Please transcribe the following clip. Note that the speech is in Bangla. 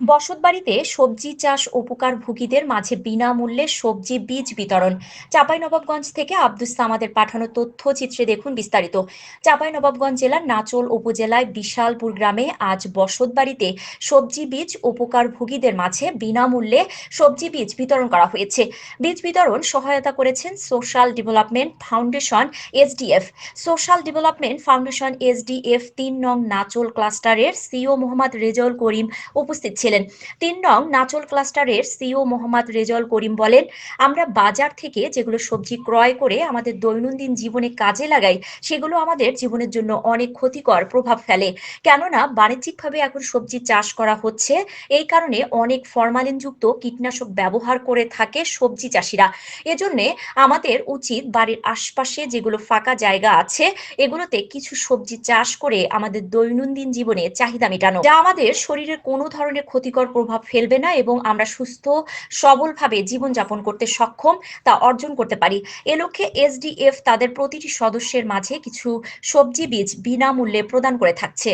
বসতবাড়িতে সবজি চাষ উপকারভোগীদের মাঝে বিনামূল্যে সবজি বীজ বিতরণ। চাঁপাইনবাবগঞ্জ থেকে আব্দুস সামাদের পাঠানো তথ্যচিত্রে দেখুন বিস্তারিত। চাঁপাইনবাবগঞ্জ জেলার নাচল উপজেলায় বিশালপুর গ্রামে আজ বসতবাড়িতে সবজি বীজ উপকারভোগীদের মাঝে বিনামূল্যে সবজি বীজ বিতরণ করা হয়েছে। বীজ বিতরণ সহায়তা করেছেন social development foundation SDF. Social development foundation SDF তিন নং নাচল ক্লাস্টারের সিও মোহাম্মদ রেজাউল করিম উপস্থিত ছিলেন তিন নং নাচল ক্লাস্টারের সিও মোহাম্মদ রেজল করিম বলেন, আমরা বাজার থেকে যেগুলো সবজি ক্রয় করে আমাদের দৈনন্দিন জীবনে কাজে লাগাই, সেগুলো আমাদের জীবনের জন্য অনেক ক্ষতিকর প্রভাব ফেলে। কেননা, বাণিজ্যিকভাবে এখন সবজি চাষ করা হচ্ছে, এই কারণে অনেক ফরমালিনযুক্ত কীটনাশক ব্যবহার করে থাকে সবজি চাষিরা। এজন্য আমাদের উচিত বাড়ির আশপাশে যেগুলো ফাঁকা জায়গা আছে, এগুলোতে কিছু সবজি চাষ করে আমাদের দৈনন্দিন জীবনে চাহিদা মেটানো, যা আমাদের শরীরের কোনো ধরনের ক্ষতিকর প্রভাব ফেলবে না এবং আমরা সুস্থ, সবলভাবে জীবনযাপন করতে সক্ষম তা অর্জন করতে পারি। এ লক্ষ্যে এসডিএফ তাদের প্রতিটি সদস্যের মাঝে কিছু সবজি বীজ বিনামূল্যে প্রদান করে থাকছে।